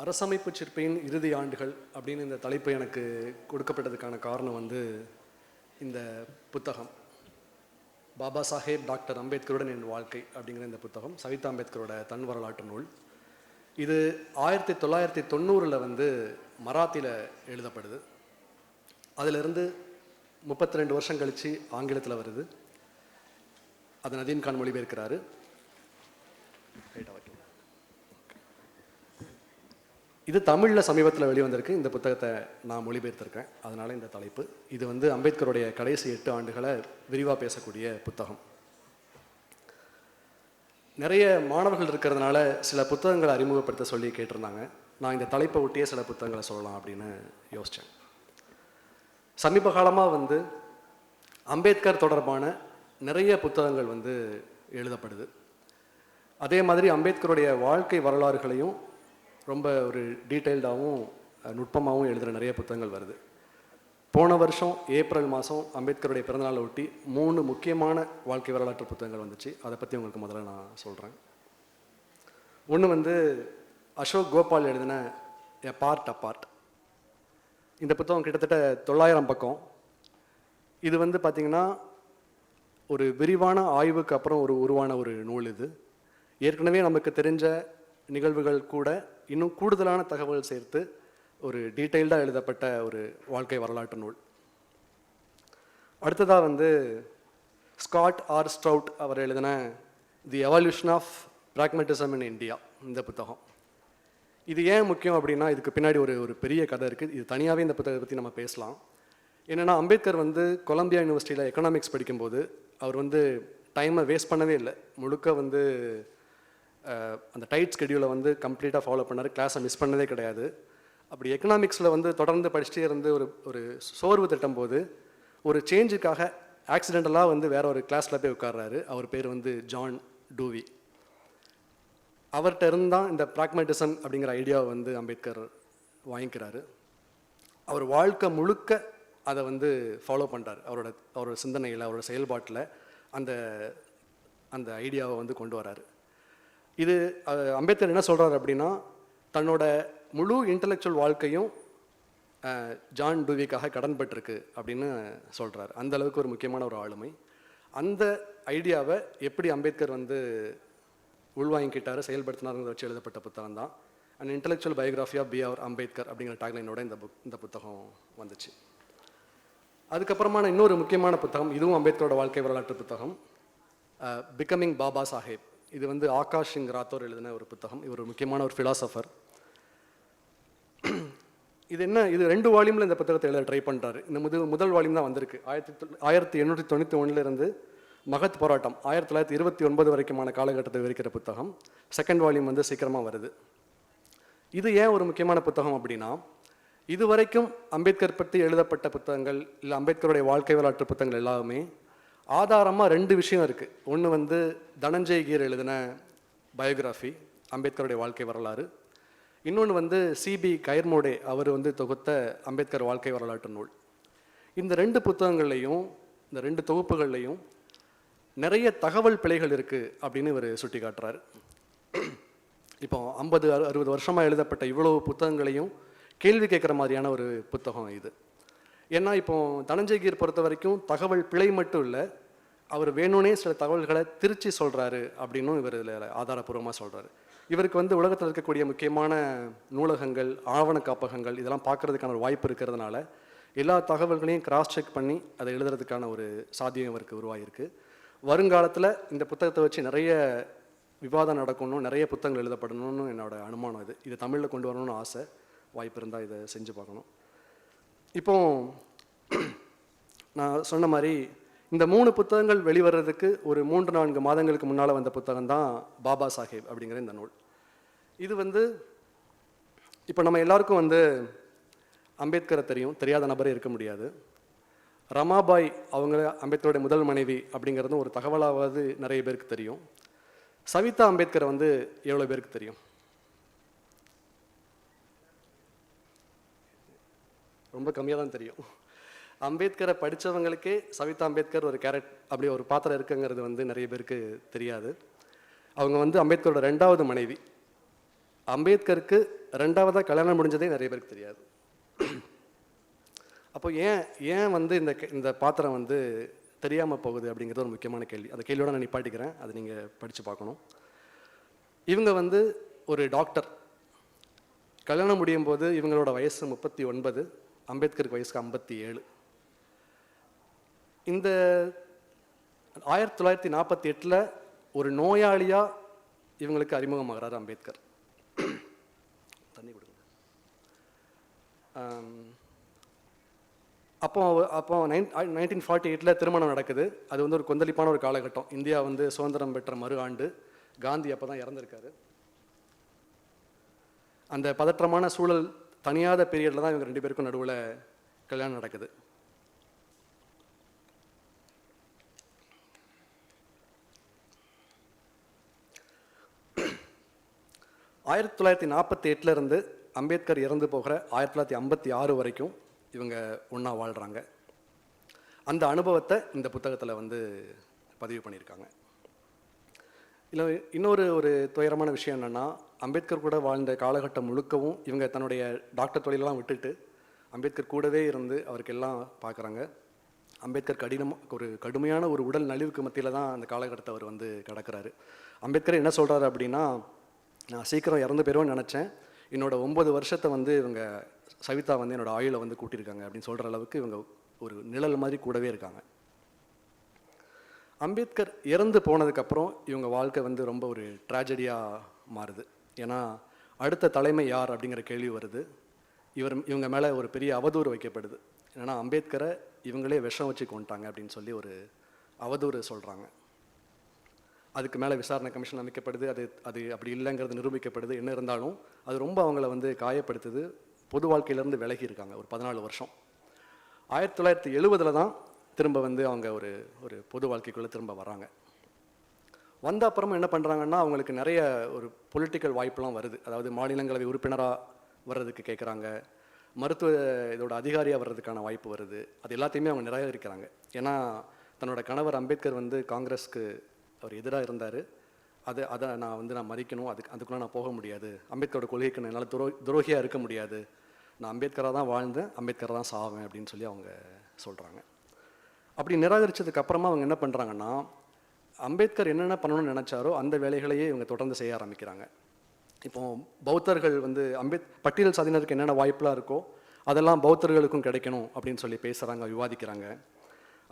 அரசமைப்பு சிற்பியின் இறுதி ஆண்டுகள் அப்படின்னு இந்த தலைப்பு எனக்கு கொடுக்கப்பட்டதுக்கான காரணம் வந்து இந்த புத்தகம். பாபா சாஹேப் டாக்டர் அம்பேத்கருடன் என் வாழ்க்கை அப்படிங்கிற இந்த புத்தகம் சவிதா அம்பேத்கரோட தன் வரலாற்று நூல். இது ஆயிரத்தி தொள்ளாயிரத்தி தொண்ணூறில் வந்து மராத்தியில் எழுதப்படுது. அதிலிருந்து முப்பத்தி ரெண்டு வருஷம் கழித்து ஆங்கிலத்தில் வருது. அது நதீன் கான் மொழிபெயர்க்கிறாரு. ரைட்டா இது தமிழில் சமீபத்தில் வெளிவந்திருக்கு. இந்த புத்தகத்தை நான் மொழிபெயர்த்திருக்கேன். அதனால் இந்த தலைப்பு. இது வந்து அம்பேத்கருடைய கடைசி எட்டு ஆண்டுகளை விரிவாக பேசக்கூடிய புத்தகம். நிறைய மாணவர்கள் இருக்கிறதுனால சில புத்தகங்களை அறிமுகப்படுத்த சொல்லி கேட்டிருந்தாங்க. நான் இந்த தலைப்பை ஒட்டியே சில புத்தகங்களை சொல்லலாம் அப்படின்னு யோசித்தேன் சமீப காலமாக வந்து அம்பேத்கர் தொடர்பான நிறைய புத்தகங்கள் வந்து எழுதப்படுது. அதே மாதிரி அம்பேத்கருடைய வாழ்க்கை வரலாறுகளையும் ரொம்ப ஒரு டீட்டெயில்டாகவும் நுட்பமாகவும் எழுதுகிற நிறைய புத்தகங்கள் வருது. போன வருஷம் ஏப்ரல் மாதம் அம்பேத்கருடைய பிறந்தநாளை ஒட்டி மூணு முக்கியமான வாழ்க்கை வரலாற்று புத்தகங்கள் வந்துச்சு. அதை பற்றி உங்களுக்கு முதல்ல நான் சொல்கிறேன் ஒன்று வந்து அசோக் கோபால் எழுதின எ பார்ட் அ பார்ட் இந்த புத்தகம் கிட்டத்தட்ட தொள்ளாயிரம் பக்கம். இது வந்து பார்த்திங்கன்னா ஒரு விரிவான ஆய்வுக்கு அப்புறம் ஒரு உருவான ஒரு நூல் இது. ஏற்கனவே நமக்கு தெரிஞ்ச நிகழ்வுகள் கூட இன்னும் கூடுதலான தகவல் சேர்த்து ஒரு டீட்டெயில்டாக எழுதப்பட்ட ஒரு வாழ்க்கை வரலாற்று நூல். அடுத்ததாக வந்து ஸ்காட் ஆர் ஸ்ட்ரவுட் அவர் எழுதின the evolution of pragmatism in India இந்த புத்தகம். இது ஏன் முக்கியம் அப்படின்னா இதுக்கு பின்னாடி ஒரு ஒரு பெரிய கதை இருக்குது இது தனியாகவே இந்த புத்தகத்தை பற்றி நம்ம பேசலாம். என்னென்னா அம்பேத்கர் வந்து கொலம்பியா யூனிவர்சிட்டியில் எக்கனாமிக்ஸ் படிக்கும்போது அவர் வந்து டைமை வேஸ்ட் பண்ணவே இல்லை. முழுக்க வந்து அந்த டைட் ஸ்கெடியூலை வந்து கம்ப்ளீட்டாக ஃபாலோ பண்ணார். கிளாஸை மிஸ் பண்ணதே கிடையாது. அப்படி எக்கனாமிக்ஸில் வந்து தொடர்ந்து படிச்சுட்டே இருந்து ஒரு ஒரு சோர்வு திட்டம் போது ஒரு சேஞ்சுக்காக ஆக்சிடென்டலாக வந்து வேற ஒரு கிளாஸில் போய் உட்கார்றாரு. அவர் பேர் வந்து ஜான் டூவி அவர்கிட்ட இருந்தால் இந்த ப்ராக்மெட்டிசம் அப்படிங்கிற ஐடியாவை வந்து அம்பேத்கர் வாங்கிக்கிறாரு. அவர் வாழ்க்கை முழுக்க அதை வந்து ஃபாலோ பண்ணுறாரு அவரோட அவரோட சிந்தனையில் அவரோட செயல்பாட்டில் அந்த அந்த ஐடியாவை வந்து கொண்டு வராரு. இது அம்பேத்கர் என்ன சொல்கிறார் அப்படின்னா தன்னோட முழு இன்டலெக்சுவல் வாழ்க்கையும் ஜான் டூவிக்காக கடன்பட்டிருக்கு அப்படின்னு சொல்கிறார் அந்த அளவுக்கு ஒரு முக்கியமான ஒரு ஆளுமை. அந்த ஐடியாவை எப்படி அம்பேத்கர் வந்து உள்வாங்கிக்கிட்டாரு செயல்படுத்தினாருங்கிறத வச்சு எழுதப்பட்ட புத்தகம் தான். And intellectual biography of B R Ambedkar அப்படிங்கிற டாக்லைனோட இந்த புக் இந்த புத்தகம் வந்துச்சு. அதுக்கப்புறமான இன்னொரு முக்கியமான புத்தகம் இதுவும் அம்பேத்கரோட வாழ்க்கை வரலாற்று புத்தகம் பிகமிங் பாபா சாஹேப் இது வந்து ஆகாஷ் சிங் ராத்தோர் எழுதின ஒரு புத்தகம். இவர் ஒரு முக்கியமான ஒரு ஃபிலாசபர் இது என்ன? இது ரெண்டு வால்யூமில் இந்த புத்தகத்தை எழுத ட்ரை பண்ணுறாரு இந்த முதல் முதல் வால்யூம் தான் வந்திருக்கு. ஆயிரத்தி ஆயிரத்தி எண்ணூற்றி தொண்ணூற்றி ஒன்றுலேருந்து மகத் போராட்டம் ஆயிரத்தி தொள்ளாயிரத்தி இருபத்தி ஒன்பது வரைக்குமான காலகட்டத்தை விவரிக்கிற புத்தகம். செகண்ட் வால்யூம் வந்து சீக்கிரமாக வருது. இது ஏன் ஒரு முக்கியமான புத்தகம் அப்படின்னா இது வரைக்கும் அம்பேத்கர் பற்றி எழுதப்பட்ட புத்தகங்கள் இல்லை அம்பேத்கருடைய வாழ்க்கை வரலாற்று புத்தகங்கள் எல்லாமே ஆதாரமாக ரெண்டு விஷயம் இருக்குது ஒன்று வந்து தனஞ்சய் கீர் எழுதின பயோகிராஃபி அம்பேத்கருடைய வாழ்க்கை வரலாறு. இன்னொன்று வந்து சிபி கைர்மோடே அவர் வந்து தொகுத்த அம்பேத்கர் வாழ்க்கை வரலாற்று நூல். இந்த ரெண்டு புத்தகங்கள்லையும் இந்த ரெண்டு தொகுப்புகள்லையும் நிறைய தகவல் பிழைகள் இருக்குது அப்படின்னு இவர் சுட்டி காட்டுறாரு இப்போ ஐம்பது அறுபது வருஷமாக எழுதப்பட்ட இவ்வளவு புத்தகங்களையும் கேள்வி கேட்குற மாதிரியான ஒரு புத்தகம் இது. ஏன்னா இப்போ தனஞ்சயகீர் பொறுத்த வரைக்கும் தகவல் பிழை மட்டும் இல்லை அவர் வேணும்னே சில தகவல்களை திருச்சி சொல்கிறாரு அப்படின்னும் இவர் இதில் ஆதாரப்பூர்வமாக சொல்கிறாரு இவருக்கு வந்து உலகத்தில் இருக்கக்கூடிய முக்கியமான நூலகங்கள் ஆவண காப்பகங்கள் இதெல்லாம் பார்க்குறதுக்கான ஒரு வாய்ப்பு இருக்கிறதுனால எல்லா தகவல்களையும் கிராஸ் செக் பண்ணி அதை எழுதுறதுக்கான ஒரு சாத்தியம் இவருக்கு உருவாகிருக்கு வருங்காலத்தில் இந்த புத்தகத்தை வச்சு நிறைய விவாதம் நடக்கணும் நிறைய புத்தகங்கள் எழுதப்படணும்னு என்னோடய அனுமானம் இது. இது தமிழில் கொண்டு வரணும்னு ஆசை. வாய்ப்பு இருந்தால் இதை செஞ்சு பார்க்கணும். இப்போ நான் சொன்ன மாதிரி இந்த மூணு புத்தகங்கள் வெளிவர்றதுக்கு ஒரு மூன்று நான்கு மாதங்களுக்கு முன்னால் வந்த புத்தகம் தான் பாபா சாஹேப் அப்படிங்கிற இந்த நூல். இது வந்து இப்போ நம்ம எல்லாருக்கும் வந்து அம்பேத்கரை தெரியும். தெரியாத நபரே இருக்க முடியாது. ரமாபாய் அவங்க அம்பேத்கருடைய முதல் மனைவி அப்படிங்கிறதும் ஒரு தகவலாவது நிறைய பேருக்கு தெரியும். சவிதா அம்பேத்கரை வந்து எவ்வளோ பேருக்கு தெரியும்? ரொம்ப கம்மியாக தான் தெரியும். அம்பேத்கரை படித்தவங்களுக்கே சவிதா அம்பேத்கர் ஒரு கேரட் அப்படி ஒரு பாத்திரம் இருக்குங்கிறது வந்து நிறைய பேருக்கு தெரியாது. அவங்க வந்து அம்பேத்கரோட ரெண்டாவது மனைவி. அம்பேத்கருக்கு ரெண்டாவதாக கல்யாணம் முடிஞ்சதே நிறைய பேருக்கு தெரியாது. அப்போ ஏன் ஏன் வந்து இந்த இந்த பாத்திரம் வந்து தெரியாமல் போகுது அப்படிங்கிறது ஒரு முக்கியமான கேள்வி. அந்த கேள்வியோட நான் நிப்பாட்டிக்கிறேன். அதை நீங்கள் படித்து பார்க்கணும். இவங்க வந்து ஒரு டாக்டர். கல்யாணம் முடியும் போது இவங்களோட வயசு முப்பத்தி ஒன்பது. அம்பேத்கருக்கு வயசுக்கு ஐம்பத்தி ஏழு இந்த ஆயிரத்தி தொள்ளாயிரத்தி நாற்பத்தி எட்டில் ஒரு நோயாளியாக இவங்களுக்கு அறிமுகமாகிறார் அம்பேத்கர். தண்ணி கொடுங்க. அப்போ அப்போ நைன் நைன்டீன் ஃபார்ட்டி எயிட்டில் திருமணம் நடக்குது. அது வந்து ஒரு கொந்தளிப்பான ஒரு காலகட்டம். இந்தியா வந்து சுதந்திரம் பெற்ற மறு ஆண்டு. காந்தி அப்போ தான் இறந்துருக்காரு. அந்த பதற்றமான சூழல் தனியாத பீரியடில் தான் இவங்க ரெண்டு பேருக்கும் நடுவில் கல்யாணம் நடக்குது. ஆயிரத்தி தொள்ளாயிரத்தி நாற்பத்தி எட்டுல இருந்து அம்பேத்கர் இறந்து போகிற ஆயிரத்தி தொள்ளாயிரத்தி ஐம்பத்தி ஆறு வரைக்கும் இவங்க ஒன்றா வாழ்கிறாங்க அந்த அனுபவத்தை இந்த புத்தகத்தில் வந்து பதிவு பண்ணியிருக்காங்க. இல்லை இன்னொரு ஒரு துயரமான விஷயம் என்னென்னா அம்பேத்கர் கூட வாழ்ந்த காலகட்டம் முழுக்கவும் இவங்க தன்னுடைய டாக்டர் தொழிலெல்லாம் விட்டுட்டு அம்பேத்கர் கூடவே இருந்து அவருக்கு எல்லாம் பார்க்குறாங்க அம்பேத்கர் கடினம் ஒரு கடுமையான ஒரு உடல் நலிவுக்கு மத்தியில் தான் அந்த காலகட்டத்தை அவர் வந்து கிடக்கிறாரு. அம்பேத்கர் என்ன சொல்கிறாரு அப்படின்னா நான் சீக்கிரம் இறந்து போயிடுவேன்னு நினச்சேன். என்னோட ஒம்பது வருஷத்தை வந்து இவங்க சவிதா வந்து என்னோட ஆயுளை வந்து கூட்டியிருக்காங்க அப்படின்னு சொல்கிற அளவுக்கு இவங்க ஒரு நிழல் மாதிரி கூடவே இருக்காங்க. அம்பேத்கர் இறந்து போனதுக்கப்புறம் இவங்க வாழ்க்கை வந்து ரொம்ப ஒரு ட்ராஜடியாக மாறுது. ஏன்னா அடுத்த தலைமை யார் அப்படிங்கிற கேள்வி வருது. இவர் இவங்க மேலே ஒரு பெரிய அவதூறு வைக்கப்படுது. ஏன்னா அம்பேத்கரை இவங்களே விஷம் வச்சு கொண்டாங்க அப்படின்னு சொல்லி ஒரு அவதூறு சொல்கிறாங்க அதுக்கு மேலே விசாரணை கமிஷன் அமைக்கப்படுது. அது அது அப்படி இல்லைங்கிறது நிரூபிக்கப்படுது. என்ன இருந்தாலும் அது ரொம்ப அவங்கள வந்து காயப்படுத்துது. பொது வாழ்க்கையிலேருந்து விலகி இருக்காங்க. ஒரு பதினாலு வருஷம். ஆயிரத்தி தொள்ளாயிரத்தி எழுபதில் தான் திரும்ப வந்து அவங்க ஒரு ஒரு பொது வாழ்க்கைக்குள்ளே திரும்ப வராங்க. வந்த அப்புறமா என்ன பண்ணுறாங்கன்னா அவங்களுக்கு நிறைய ஒரு பொலிட்டிக்கல் வாய்ப்புலாம் வருது. அதாவது மாநிலங்களவை உறுப்பினராக வர்றதுக்கு கேட்குறாங்க மருத்துவ இதோட அதிகாரியாக வர்றதுக்கான வாய்ப்பு வருது. அது எல்லாத்தையுமே அவங்க நிராகரிக்கிறாங்க. ஏன்னா தன்னோட கணவர் அம்பேத்கர் வந்து காங்கிரஸ்க்கு அவர் எதிராக இருந்தார். அதை அதை நான் வந்து நான் மறிக்கணும். அதுக்கு அதுக்குள்ளே நான் போக முடியாது. அம்பேத்கரோட கொள்கைக்கு நான் என்னால் துரோ துரோகியாக இருக்க முடியாது. நான் அம்பேத்கராக தான் வாழ்ந்தேன். அம்பேத்கராக தான் சாவேன் அப்படின்னு சொல்லி அவங்க சொல்கிறாங்க அப்படி நிராகரித்ததுக்கு அப்புறமா அவங்க என்ன பண்ணுறாங்கன்னா அம்பேத்கர் என்னென்ன பண்ணணும்னு நினச்சாரோ அந்த வேலைகளையே இவங்க தொடர்ந்து செய்ய ஆரம்பிக்கிறாங்க. இப்போ பௌத்தர்கள் வந்து அம்பேத் பட்டியல் சாதியினருக்கு என்னென்ன வாய்ப்புலாம் இருக்கோ அதெல்லாம் பௌத்தர்களுக்கும் கிடைக்கணும் அப்படின்னு சொல்லி பேசுகிறாங்க விவாதிக்கிறாங்க.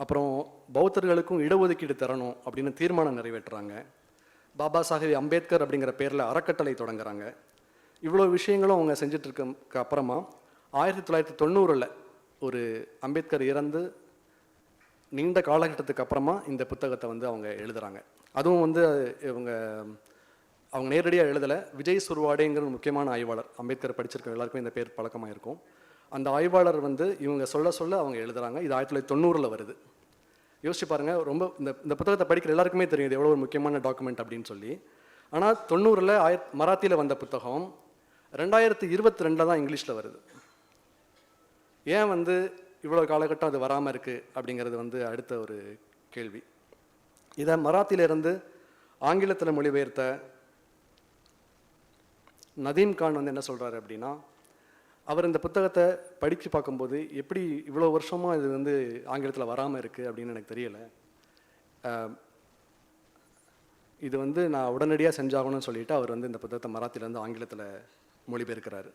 அப்புறம் பௌத்தர்களுக்கும் இடஒதுக்கீடு தரணும் அப்படின்னு தீர்மானம் நிறைவேற்றுறாங்க. பாபா சாஹேப் அம்பேத்கர் அப்படிங்கிற பேரில் அறக்கட்டளை தொடங்குறாங்க. இவ்வளோ விஷயங்களும் அவங்க செஞ்சிட்ருக்க அப்புறமா ஆயிரத்தி தொள்ளாயிரத்தி தொண்ணூறில் ஒரு அம்பேத்கர் இறந்து நீண்ட காலகட்டத்துக்கு அப்புறமா இந்த புத்தகத்தை வந்து அவங்க எழுதுறாங்க. அதுவும் வந்து இவங்க அவங்க நேரடியாக எழுதலை. விஜய் சுர்வாடேங்கிற முக்கியமான ஆய்வாளர் அம்பேத்கர் படிச்சிருக்க எல்லாருக்கும் இந்த பேர் பழக்கமாக இருக்கும் அந்த ஆய்வாளர் வந்து இவங்க சொல்ல சொல்ல அவங்க எழுதுகிறாங்க இது ஆயிரத்தி தொள்ளாயிரத்தி தொண்ணூறில் வருது. யோசிச்சு பாருங்கள் ரொம்ப இந்த இந்த புத்தகத்தை படிக்கிற எல்லாருக்குமே தெரியும் இது எவ்வளோ ஒரு முக்கியமான டாக்குமெண்ட் அப்படின்னு சொல்லி. ஆனால் தொண்ணூறில் ஆயிர மராத்தியில் வந்த புத்தகம் ரெண்டாயிரத்தி இருபத்தி ரெண்டில் தான் இங்கிலீஷில் வருது. ஏன் வந்து இவ்வளோ காலகட்டம் அது வராமல் இருக்குது அப்படிங்கிறது வந்து அடுத்த ஒரு கேள்வி. இதை மராத்தியிலிருந்து ஆங்கிலத்தில் மொழிபெயர்த்த நதீம் கான் வந்து என்ன சொல்கிறாரு அப்படின்னா அவர் இந்த புத்தகத்தை படித்து பார்க்கும்போது எப்படி இவ்வளோ வருஷமாக இது வந்து ஆங்கிலத்தில் வராமல் இருக்குது அப்படின்னு எனக்கு தெரியலை. இது வந்து நான் உடனடியாக செஞ்சாகணும்னு சொல்லிட்டு அவர் வந்து இந்த புத்தகத்தை மராத்தியிலேருந்து ஆங்கிலத்தில் மொழிபெயர்க்கிறாரு.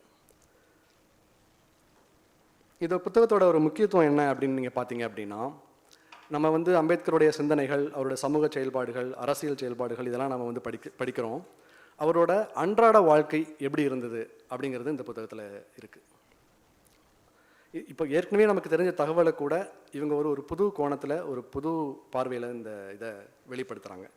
இந்த புத்தகத்தோட ஒரு முக்கியத்துவம் என்ன அப்படின்னு நீங்கள் பார்த்தீங்க அப்படின்னா நம்ம வந்து அம்பேத்கருடைய சிந்தனைகள் அவரோட சமூக செயல்பாடுகள் அரசியல் செயல்பாடுகள் இதெல்லாம் நம்ம வந்து படிக்க படிக்கிறோம். அவரோட அன்றாட வாழ்க்கை எப்படி இருந்தது அப்படிங்கிறது இந்த புத்தகத்தில் இருக்குது இப்போ ஏற்கனவே நமக்கு தெரிஞ்ச தகவலை கூட இவங்க ஒரு ஒரு புது கோணத்தில் ஒரு புது பார்வையில் இந்த இதை வெளிப்படுத்துகிறாங்க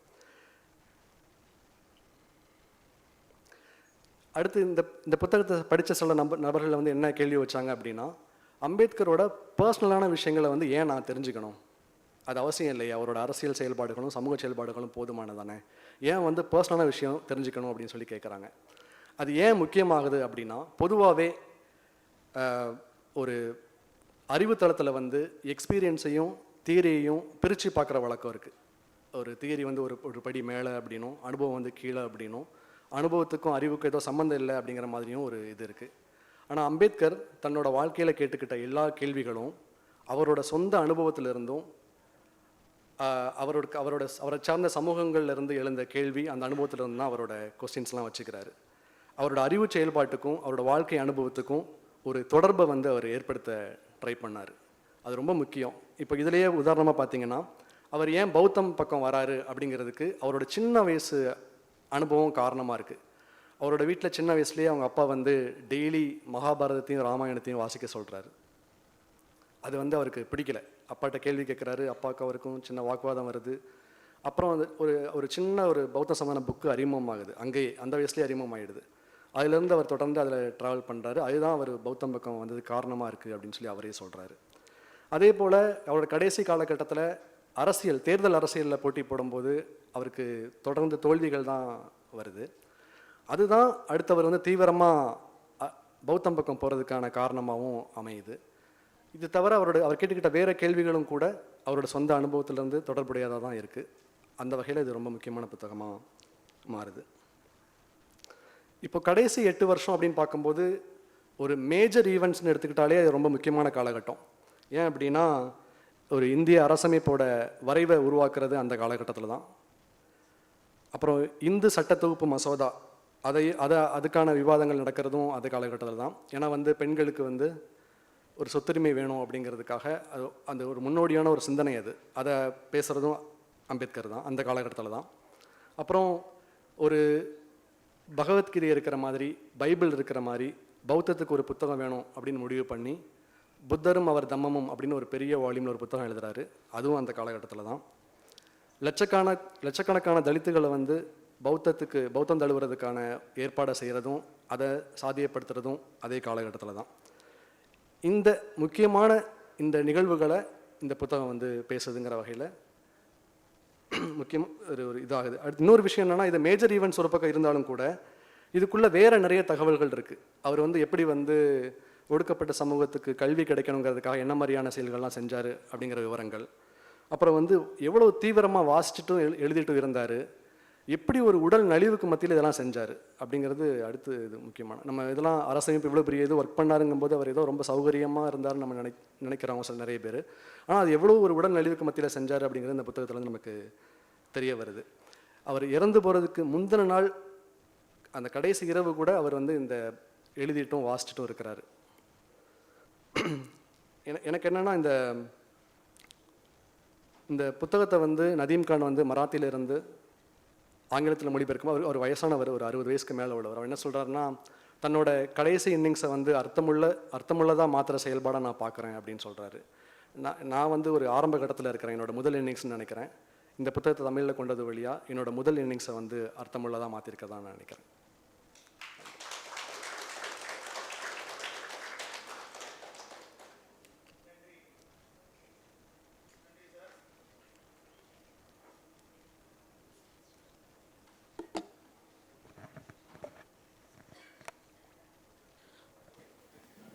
அடுத்து இந்த இந்த புத்தகத்தை படித்த சில நபர் நபர்களை வந்து என்ன கேள்வி வச்சாங்க அப்படின்னா அம்பேத்கரோட பர்சனலான விஷயங்களை வந்து ஏன் நான் தெரிஞ்சுக்கணும்? அது அவசியம் இல்லை அவரோட அரசியல் செயல்பாடுகளும் சமூக செயல்பாடுகளும் போதுமானதானே? ஏன் வந்து பர்சனலான விஷயம் தெரிஞ்சுக்கணும் அப்படின்னு சொல்லி கேட்குறாங்க அது ஏன் முக்கியமாகுது அப்படின்னா பொதுவாகவே ஒரு அறிவுத்தளத்தில் வந்து எக்ஸ்பீரியன்ஸையும் தியரியையும் பிரித்து பார்க்குற வழக்கம் இருக்குது ஒரு தியரி வந்து ஒரு ஒரு படி மேலே அப்படின்னும் அனுபவம் வந்து கீழே அப்படின்னும் அனுபவத்துக்கும் அறிவுக்கும் ஏதோ சம்மந்தம் இல்லை அப்படிங்கிற மாதிரியும் ஒரு இது இருக்குது ஆனால் அம்பேத்கர் தன்னோட வாழ்க்கையில் கேட்டுக்கிட்ட எல்லா கேள்விகளும் அவரோட சொந்த அனுபவத்திலிருந்தும் அவரோட அவரோட அவரை சார்ந்த சமூகங்கள்லேருந்து எழுந்த கேள்வி அந்த அனுபவத்திலிருந்து தான் அவரோட கொஸ்டின்ஸ்லாம் வச்சுக்கிறாரு. அவரோட அறிவு செயல்பாட்டுக்கும் அவரோட வாழ்க்கை அனுபவத்துக்கும் ஒரு தொடர்பை வந்து அவர் ஏற்படுத்த ட்ரை பண்ணார். அது ரொம்ப முக்கியம். இப்போ இதுலேயே உதாரணமாக பார்த்தீங்கன்னா அவர் ஏன் பௌத்தம் பக்கம் வராரு அப்படிங்கிறதுக்கு அவரோட சின்ன வயசு அனுபவம் காரணமாக இருக்குது அவரோட வீட்டில் சின்ன வயசுலேயே அவங்க அப்பா வந்து டெய்லி மகாபாரதத்தையும் ராமாயணத்தையும் வாசிக்க சொல்கிறாரு அது வந்து அவருக்கு பிடிக்கல. அப்பாட்ட கேள்வி கேட்குறாரு அப்பாவுக்கு அவருக்கும் சின்ன வாக்குவாதம் வருது. அப்புறம் வந்து ஒரு ஒரு சின்ன ஒரு பௌத்த சமான புக்கு அறிமுகமாகுது. அங்கேயே அந்த வயசுலேயே அறிமுகமாகிடுது அதுலேருந்து அவர் தொடர்ந்து அதில் ட்ராவல் பண்ணுறாரு அதுதான் அவர் பௌத்தம் பக்கம் வந்தது காரணமாக இருக்குது அப்படின்னு சொல்லி அவரே சொல்கிறாரு அதே போல் அவரோட கடைசி காலகட்டத்தில் அரசியல் தேர்தல் அரசியலில் போட்டி போடும்போது அவருக்கு தொடர்ந்து தோல்விகள் தான் வருது. அதுதான் அடுத்தவர் வந்து தீவிரமாக பௌத்தம் பக்கம் போகிறதுக்கான காரணமாகவும் அமையுது. இது தவிர அவரோட அவர் கேட்டுக்கிட்ட வேறு கேள்விகளும் கூட அவரோட சொந்த அனுபவத்திலேருந்து தொடர்புடையதாக தான் இருக்குது அந்த வகையில் இது ரொம்ப முக்கியமான புத்தகமாக மாறுது. இப்போ கடைசி எட்டு வருஷம் அப்படின்னு பார்க்கும்போது ஒரு மேஜர் ஈவெண்ட்ஸ்னு எடுத்துக்கிட்டாலே அது ரொம்ப முக்கியமான காலகட்டம். ஏன் அப்படின்னா ஒரு இந்திய அரசமைப்போட வரைவை உருவாக்குறது அந்த காலகட்டத்தில் தான். அப்புறம் இந்து சட்ட தொகுப்பு மசோதா அதை அதை அதுக்கான விவாதங்கள் நடக்கிறதும் அது காலகட்டத்தில் தான். ஏன்னா வந்து பெண்களுக்கு வந்து ஒரு சொத்துரிமை வேணும் அப்படிங்கிறதுக்காக அது அந்த ஒரு முன்னோடியான ஒரு சிந்தனை அது. அதை பேசுகிறதும் அம்பேத்கர் தான் அந்த காலகட்டத்தில் தான். அப்புறம் ஒரு பகவத்கீதை இருக்கிற மாதிரி பைபிள் இருக்கிற மாதிரி பௌத்தத்துக்கு ஒரு புத்தகம் வேணும் அப்படின்னு முடிவு பண்ணி புத்தரும் அவர் தம்மமும் அப்படின்னு ஒரு பெரிய வால்யூமில் ஒரு புத்தகம் எழுதுறாரு. அதுவும் அந்த காலகட்டத்தில் தான். லட்சக்கான லட்சக்கணக்கான தலித்துகளை வந்து பௌத்தத்துக்கு பௌத்தம் தழுவுறதுக்கான ஏற்பாடை செய்கிறதும் அதை சாத்தியப்படுத்துறதும் அதே காலகட்டத்தில் தான். இந்த முக்கியமான இந்த நிகழ்வுகளை இந்த புத்தகம் வந்து பேசுதுங்கிற வகையில் முக்கியம் ஒரு ஒரு இதாகுது. அடுத்து இன்னொரு விஷயம் என்னன்னா இது மேஜர் ஈவெண்ட்ஸ் ஒரு பக்கம் இருந்தாலும் கூட இதுக்குள்ளே வேறு நிறைய தகவல்கள் இருக்குது அவர் வந்து எப்படி வந்து ஒடுக்கப்பட்ட சமூகத்துக்கு கல்வி கிடைக்கணுங்கிறதுக்காக என்ன மாதிரியான செயல்கள்லாம் செஞ்சார் அப்படிங்கிற விவரங்கள். அப்புறம் வந்து எவ்வளோ தீவிரமாக வாசிச்சுட்டும் எழு எழுதிட்டும் இருந்தார். எப்படி ஒரு உடல் நலிவுக்கு மத்தியில் இதெல்லாம் செஞ்சார்? அப்படிங்கிறது அடுத்து இது முக்கியமான. நம்ம இதெல்லாம் அரசமைப்பு இவ்வளோ பெரிய இது ஒர்க் பண்ணாருங்கும்போது அவர் ஏதோ ரொம்ப சௌகரியமாக இருந்தார் நம்ம நினை நினைக்கிறவங்க சில நிறைய பேர். ஆனால் அது எவ்வளோ ஒரு உடல் நலிவுக்கு மத்தியில் செஞ்சார் அப்படிங்கிறது இந்த புத்தகத்தில் வந்து நமக்கு தெரிய வருது. அவர் இறந்து போகிறதுக்கு முந்தின நாள் அந்த கடைசி இரவு கூட அவர் வந்து இந்த எழுதிட்டும் வாசிச்சிட்டும் இருக்கிறாரு. என- எனக்கு என்னென்னா இந்த இந்த புத்தகத்தை வந்து நதீம் கான் வந்து மராத்தியிலிருந்து ஆங்கிலத்தில் மொழிபெயர்க்கும் அவர் ஒரு வயசானவர் ஒரு அறுபது வயசுக்கு மேலே உள்ளவர். அவர் என்ன சொல்கிறாருன்னா தன்னோட கடைசி இன்னிங்ஸை வந்து அர்த்தமுள்ள அர்த்தமுள்ளதாக மாத்திர செயல்பாடாக நான் பார்க்குறேன் அப்படின்னு சொல்கிறாரு நான் நான் வந்து ஒரு ஆரம்ப கட்டத்தில் இருக்கிறேன் என்னோட முதல் இன்னிங்ஸ்னு நினைக்கிறேன். இந்த புத்தகத்தை தமிழில் கொண்டது வழியாக என்னோட முதல் இன்னிங்ஸை வந்து அர்த்தமுள்ளதாக மாற்றிருக்கதான் நான் நினைக்கிறேன்.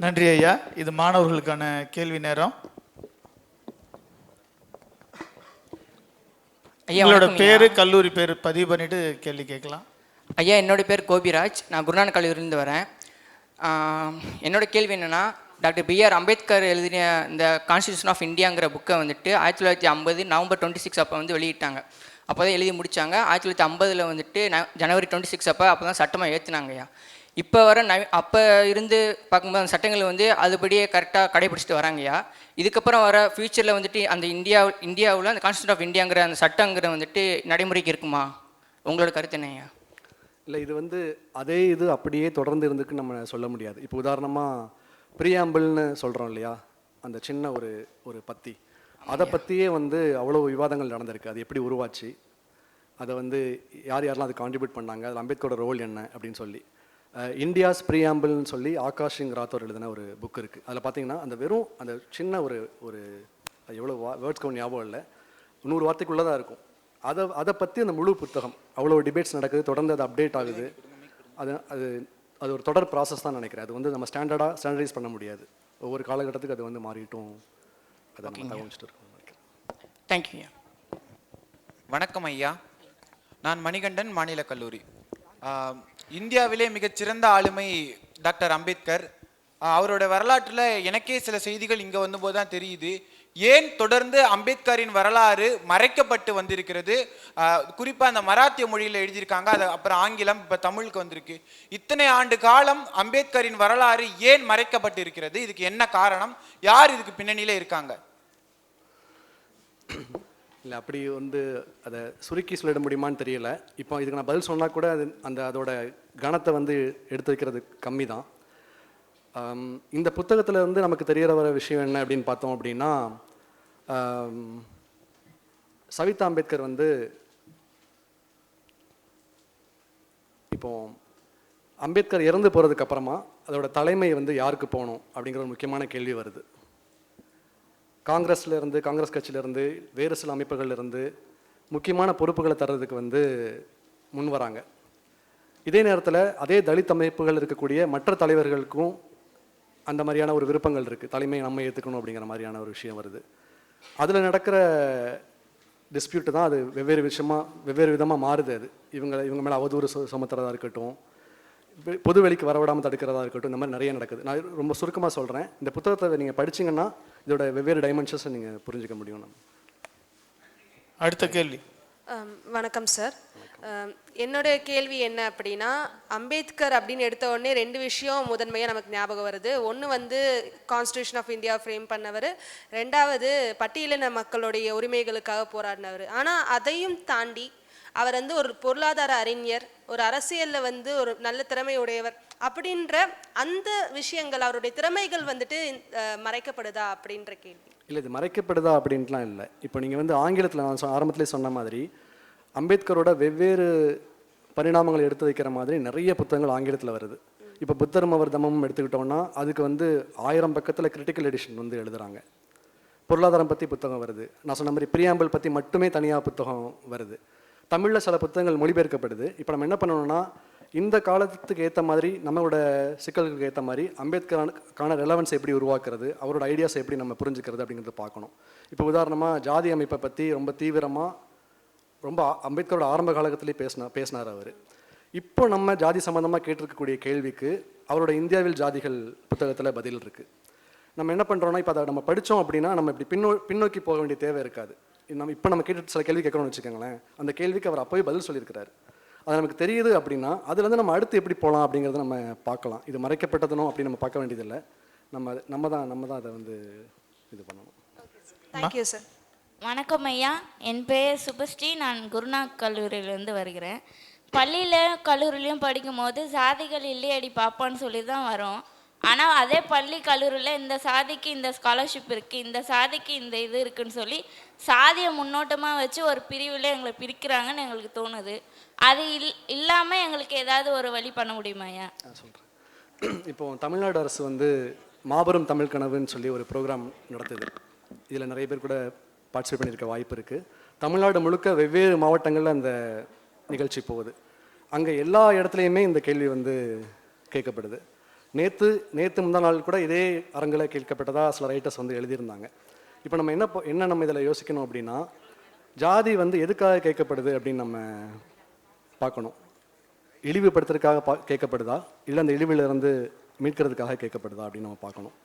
நன்றி ஐயா. இது மாணவர்களுக்கான கேள்வி நேரம். உங்களோட பேரு. கல்லூரி பேர் பதிவு பண்ணிட்டு கேள்வி கேட்கலாம். ஐயா என்னோட பேர் கோபிராஜ். நான் குருநானக் கல்லூரியிலேருந்து வரேன். என்னோட கேள்வி என்னன்னா டாக்டர் பிஆர் அம்பேத்கர் எழுதின இந்த கான்ஸ்டியூஷன் ஆஃப் இந்தியாங்கிற புக்கை வந்துட்டு ஆயிரத்தி தொள்ளாயிரத்தி ஐம்பது நவம்பர் டுவெண்ட்டி சிக்ஸ் அப்போ வந்து வெளியிட்டாங்க. அப்போ தான் எழுதி முடிச்சாங்க. ஆயிரத்தி தொள்ளாயிரத்தி ஐம்பதில் வந்துட்டு ஜனவரி டுவெண்ட்டி சிக்ஸ் அப்போ அப்போ தான் சட்டமாக ஏற்றுனாங்க ஐயா. இப்போ வர நவ அப்போ இருந்து பார்க்கும்போது அந்த சட்டங்கள் வந்து அதுபடியே கரெக்டாக கடைபிடிச்சிட்டு வராங்கய்யா. இதுக்கப்புறம் வர ஃப்யூச்சரில் வந்துட்டு அந்த இந்தியா இந்தியாவில் அந்த கான்ஸ்டியூஷன் ஆஃப் இந்தியாங்கிற அந்த சட்டங்கிற வந்துட்டு நடைமுறைக்கு இருக்குமா? உங்களோட கருத்து என்னய்யா? இல்லை இது வந்து அதே இது அப்படியே தொடர்ந்து இருந்துக்குன்னு நம்ம சொல்ல முடியாது. இப்போ உதாரணமாக பிரியாம்பிள்னு சொல்கிறோம் இல்லையா? அந்த சின்ன ஒரு ஒரு பத்தி. அதை பற்றியே வந்து அவ்வளோ விவாதங்கள் நடந்திருக்கு. அது எப்படி உருவாச்சு? அதை வந்து யார் யாரெல்லாம் அது கான்ட்ரிபியூட் பண்ணாங்க? அதில் அம்பேத்கரோட ரோல் என்ன? அப்படின்னு சொல்லி. இந்தியாஸ் ப்ரீஆம்பிள்னு சொல்லி ஆகாஷ் சிங் ராத்தோர் எழுதின ஒரு புக் இருக்குது அதில் பார்த்தீங்கன்னா அந்த வெறும் அந்த சின்ன ஒரு ஒரு எவ்வளோ வேர்ட்ஸ் கவுண்ட் ஞாபகம் இல்லை. நூறு வார்த்தைக்குள்ளே தான் இருக்கும். அதை அதை பற்றி அந்த முழு புத்தகம் அவ்வளோ டிபேட்ஸ் நடக்குது தொடர்ந்து அது அப்டேட் ஆகுது. அது அது அது ஒரு தொடர் ப்ராசஸ் தான் நினைக்கிறேன். அது வந்து நம்ம ஸ்டாண்டர்டாக ஸ்டாண்டர்டைஸ் பண்ண முடியாது. ஒவ்வொரு காலகட்டத்துக்கு அது வந்து மாறிட்டும். அதை நம்ம தகவலிச்சுட்டு இருக்கோம். தேங்க்யூ ஐயா. வணக்கம் ஐயா. நான் மணிகண்டன் மாநில கல்லூரி. இந்தியாவிலே மிகச்சிறந்த ஆளுமை டாக்டர் அம்பேத்கர். அவரோட வரலாற்றில் எனக்கே சில செய்திகள் இங்கே வந்தபோது தான் தெரியுது. ஏன் தொடர்ந்து அம்பேத்கரின் வரலாறு மறைக்கப்பட்டு வந்திருக்கிறது? குறிப்பாக அந்த மராத்திய மொழியில் எழுதியிருக்காங்க அது அப்புறம் ஆங்கிலம் இப்போ தமிழுக்கு வந்திருக்கு. இத்தனை ஆண்டு காலம் அம்பேத்கரின் வரலாறு ஏன் மறைக்கப்பட்டு இருக்கிறது இதுக்கு என்ன காரணம்? யார் இதுக்கு பின்னணியில் இருக்காங்க? இல்லை அப்படி வந்து அதை சுருக்கி சொல்லிட முடியுமான்னு தெரியல. இப்போ இதுக்கு நான் பதில் சொன்னால் கூட அது அந்த அதோட கணத்தை வந்து எடுத்து வைக்கிறது கம்மி தான் இந்த புத்தகத்தில் வந்து நமக்கு தெரியற வர விஷயம் என்ன அப்படின்னு பார்த்தோம் அப்படின்னா சவிதா அம்பேத்கர் வந்து இப்போ அம்பேத்கர் இறந்து போகிறதுக்கு அப்புறமா அதோட தலைமை வந்து யாருக்கு போகணும் அப்படிங்கிற ஒரு முக்கியமான கேள்வி வருது. காங்கிரஸ்ல இருந்து காங்கிரஸ் கட்சியிலேருந்து வேறு சில அமைப்புகள்லேருந்து முக்கியமான பொறுப்புகளை தர்றதுக்கு வந்து முன் வராங்க. இதே நேரத்தில் அதே தலித் அமைப்புகள் இருக்கக்கூடிய மற்ற தலைவர்களுக்கும் அந்த மாதிரியான ஒரு விருப்பங்கள் இருக்குது தலைமை நம்ம ஏற்றுக்கணும் அப்படிங்கிற மாதிரியான ஒரு விஷயம் வருது. அதில் நடக்கிற டிஸ்பியூட்டு தான் அது வெவ்வேறு விஷயமா வெவ்வேறு விதமாக மாறுது அது. இவங்க இவங்க மேலே அவதூறு சுமத்துறதா இருக்கட்டும் பொது வெளிக்கு வரவிடாமல் தடுக்கிறதா இருக்கட்டும் இந்த மாதிரி நிறைய நடக்குது. நான் ரொம்ப சுருக்கமாக சொல்கிறேன் இந்த புத்தகத்தை நீங்கள் படிச்சீங்கன்னா இதோட வெவ்வேறு டைமென்ஷன்ஸை நீங்கள் புரிஞ்சுக்க முடியும். நம்ம அடுத்த கேள்வி. வணக்கம் சார் என்னுடைய கேள்வி என்ன அப்படின்னா அம்பேத்கர் அப்படின்னு எடுத்த உடனே ரெண்டு விஷயம் முதன்மையாக நமக்கு ஞாபகம் வருது. ஒன்று வந்து கான்ஸ்டியூஷன் ஆஃப் இந்தியா ஃப்ரேம் பண்ணவர். ரெண்டாவது பட்டியலின மக்களுடைய உரிமைகளுக்காக போராடினவர். ஆனால் அதையும் தாண்டி அவர் வந்து ஒரு பொருளாதார அறிஞர் ஒரு அரசியலில் வந்து ஒரு நல்ல திறமையுடையவர் அப்படின்ற அந்த விஷயங்கள் அவருடைய திறமைகள் வந்துட்டு மறைக்கப்படுதா அப்படின்ற கேள்வி. இல்லை இது மறைக்கப்படுதா அப்படின்ட்டுலாம் இல்லை. இப்போ நீங்கள் வந்து ஆங்கிலத்தில் நான் சொ- ஆரம்பத்திலே சொன்ன மாதிரி அம்பேத்கரோட வெவ்வேறு பரிணாமங்களை எடுத்து வைக்கிற மாதிரி நிறைய புத்தகங்கள் ஆங்கிலத்தில் வருது. இப்போ புத்தரும் அவர் தமமும் எடுத்துக்கிட்டோம்னா அதுக்கு வந்து ஆயிரம் பக்கத்தில் கிரிட்டிக்கல் எடிஷன் வந்து எழுதுகிறாங்க பொருளாதாரம் பற்றி புத்தகம் வருது. நான் சொன்ன மாதிரி பிரியாம்பல் பற்றி மட்டுமே தனியாக புத்தகம் வருது. தமிழில் சில புத்தகங்கள் மொழிபெயர்க்கப்படுது. இப்போ நம்ம என்ன பண்ணணும்னா இந்த காலத்துக்கு ஏற்ற மாதிரி நம்மளோட சிக்கல்களுக்கு ஏற்ற மாதிரி அம்பேத்கரான ரெலவன்ஸ் எப்படி உருவாக்குறது அவரோட ஐடியாஸ் எப்படி நம்ம புரிஞ்சுக்கிறது அப்படிங்கிறத பார்க்கணும். இப்போ உதாரணமாக ஜாதி அமைப்பை பற்றி ரொம்ப தீவிரமாக ரொம்ப அம்பேத்கரோட ஆரம்ப காலகட்டத்திலே பேசினா பேசினார் அவர். இப்போ நம்ம ஜாதி சம்மந்தமாக கேட்டிருக்கக்கூடிய கேள்விக்கு அவரோட இந்தியாவில் ஜாதிகள் புத்தகத்தில் பதில் இருக்குது நம்ம என்ன பண்ணுறோன்னா இப்போ அதை நம்ம படித்தோம் அப்படின்னா நம்ம இப்படி பின்னோ பின்னோக்கி போக வேண்டிய தேவை இருக்காது. நம்ம இப்போ நம்ம கேட்டு சில கேள்வி கேட்கணும்னு வச்சுக்கோங்களேன். அந்த கேள்விக்கு அவர் அப்போவே பதில் சொல்லியிருக்கிறார். அது நமக்கு தெரியுது அப்படின்னா அதுலேருந்து நம்ம அடுத்து எப்படி போகலாம் அப்படிங்கிறத நம்ம பார்க்கலாம். இது மறைக்கப்பட்டதுனோ அப்படி நம்ம பார்க்க வேண்டியதில்லை. நம்ம நம்ம தான் நம்ம தான் அதை வந்து இது பண்ணணும். தேங்க்யூ சார் வணக்கம் ஐயா. என் பெயர் சுபஸ்ரீ. நான் குருநாக் கல்லூரியிலேருந்து வருகிறேன். பள்ளியில் கல்லூரிலையும் படிக்கும்போது சாதிகள் இல்லையடி பாப்பான்னு சொல்லி தான் வரோம். ஆனால் அதே பள்ளி கல்லூரியில் இந்த சாதிக்கு இந்த ஸ்காலர்ஷிப் இருக்குது இந்த சாதிக்கு இந்த இது இருக்குன்னு சொல்லி சாதியை முன்னோட்டமாக வச்சு ஒரு பிரிவில் எங்களை பிரிக்கிறாங்கன்னு எங்களுக்கு தோணுது. அது இல் இல்லாமல் எங்களுக்கு ஏதாவது ஒரு வழி பண்ண முடியுமாயா சொல்கிறேன் இப்போ தமிழ்நாடு அரசு வந்து மாபெரும் தமிழ் கனவுன்னு சொல்லி ஒரு ப்ரோக்ராம் நடத்துது. இதில் நிறைய பேர் கூட பார்ட்டிசிபேட் பண்ணியிருக்க வாய்ப்பு இருக்குது தமிழ்நாடு முழுக்க வெவ்வேறு மாவட்டங்களில் அந்த நிகழ்ச்சி போகுது. அங்கே எல்லா இடத்துலையுமே இந்த கேள்வி வந்து கேட்கப்படுது. நேற்று நேற்று முந்தா நாள் கூட இதே அரங்கில் கேட்கப்பட்டதாக சில ரைட்டர்ஸ் வந்து எழுதியிருந்தாங்க. இப்போ நம்ம என்ன என்ன நம்ம இதில் யோசிக்கணும் அப்படின்னா ஜாதி வந்து எதுக்காக கேட்கப்படுது அப்படின்னு நம்ம பார்க்கணும். இழிவுபடுத்துறதுக்காக பா கேட்கப்படுதா? இல்லை அந்த இழிவிலிருந்து மீட்கிறதுக்காக கேட்கப்படுதா அப்படின்னு நம்ம பார்க்கணும்.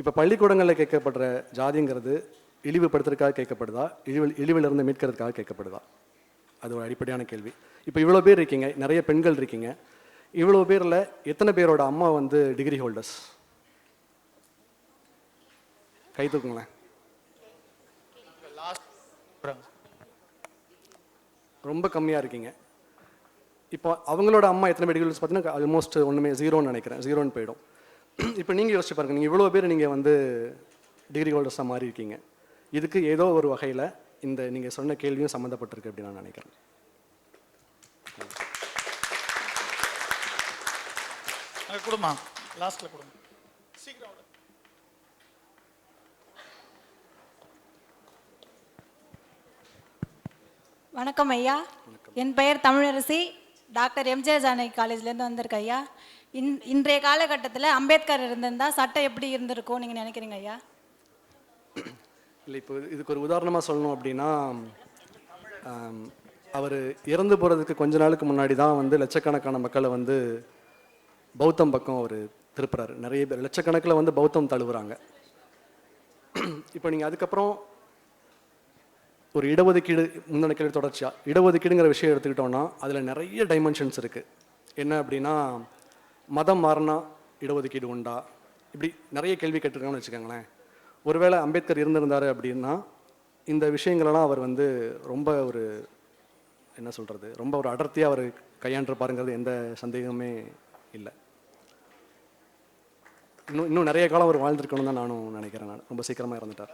இப்போ பள்ளிக்கூடங்களில் கேட்கப்படுற ஜாதிங்கிறது இழிவுபடுத்துறதுக்காக கேட்கப்படுதா? இழிவு இழிவிலிருந்து மீட்கிறதுக்காக கேட்கப்படுதா? அது ஒரு அடிப்படையான கேள்வி. இப்போ இவ்வளோ பேர் இருக்கீங்க நிறைய பெண்கள் இருக்கீங்க. இவ்வளோ பேரில் எத்தனை பேரோட அம்மா வந்து டிகிரி ஹோல்டர்ஸ் கை தூக்குங்களேன். ரொம்ப கம்மியாக இருக்கீங்க. இப்போ அவங்களோட அம்மா எத்தனை பேர் டிகிரி ஹோல்டர்ஸ் பார்த்தீங்கன்னா ஆல்மோஸ்ட் ஒன்றுமே ஜீரோன்னு நினைக்கிறேன். ஜீரோன்னு போயிடும். இப்போ நீங்கள் யோசிச்சு பாருங்கள் நீங்கள் இவ்வளோ பேர் நீங்கள் வந்து டிகிரி ஹோல்டர்ஸாக மாறி இருக்கீங்க இதுக்கு ஏதோ ஒரு வகையில் இந்த நீங்கள் சொன்ன கேள்வியும் சம்மந்தப்பட்டிருக்கு அப்படின்னு நான் நினைக்கிறேன். கொடுமா லாஸ்ட்டில் கொடுங்க வணக்கம் ஐயா. என் பெயர் தமிழரசி. டாக்டர் எம்ஜே ஜானகி காலேஜ்லேருந்து வந்திருக்கேன் ஐயா. இன் இன்றைய காலகட்டத்தில் அம்பேத்கர் இருந்திருந்தா சட்டம் எப்படி இருந்திருக்கும் நீங்கள் நினைக்கிறீங்க ஐயா? இல்லை இப்போ இதுக்கு ஒரு உதாரணமாக சொல்லணும் அப்படின்னா அவர் இறந்து போகிறதுக்கு கொஞ்ச நாளுக்கு முன்னாடி தான் வந்து லட்சக்கணக்கான மக்களை வந்து பௌத்தம் பக்கம் அவர் திருப்புறாரு. நிறைய பேர் லட்சக்கணக்கில் வந்து பௌத்தம் தழுவுறாங்க. இப்போ நீங்கள் அதுக்கப்புறம் ஒரு இடஒதுக்கீடு முந்தின கேள்வி தொடர்ச்சியாக இடஒதுக்கீடுங்கிற விஷயம் எடுத்துக்கிட்டோம்னா அதில் நிறைய டைமென்ஷன்ஸ் இருக்குது என்ன அப்படின்னா மதம் மாறினா இடஒதுக்கீடு உண்டா? இப்படி நிறைய கேள்வி கேட்டிருக்காங்கன்னு வச்சுக்கோங்களேன். ஒருவேளை அம்பேத்கர் இருந்திருந்தார் அப்படின்னா இந்த விஷயங்களெல்லாம் அவர் வந்து ரொம்ப ஒரு என்ன சொல்கிறது ரொம்ப ஒரு அடர்த்தியாக அவர் கையாண்டிருப்பாருங்கிறது எந்த சந்தேகமே இல்லை. இன்னும் இன்னும் நிறைய காலம் அவர் வாழ்ந்திருக்கணும் தான் நானும் நினைக்கிறேன். நான் ரொம்ப சீக்கிரமாக இறந்துட்டார்.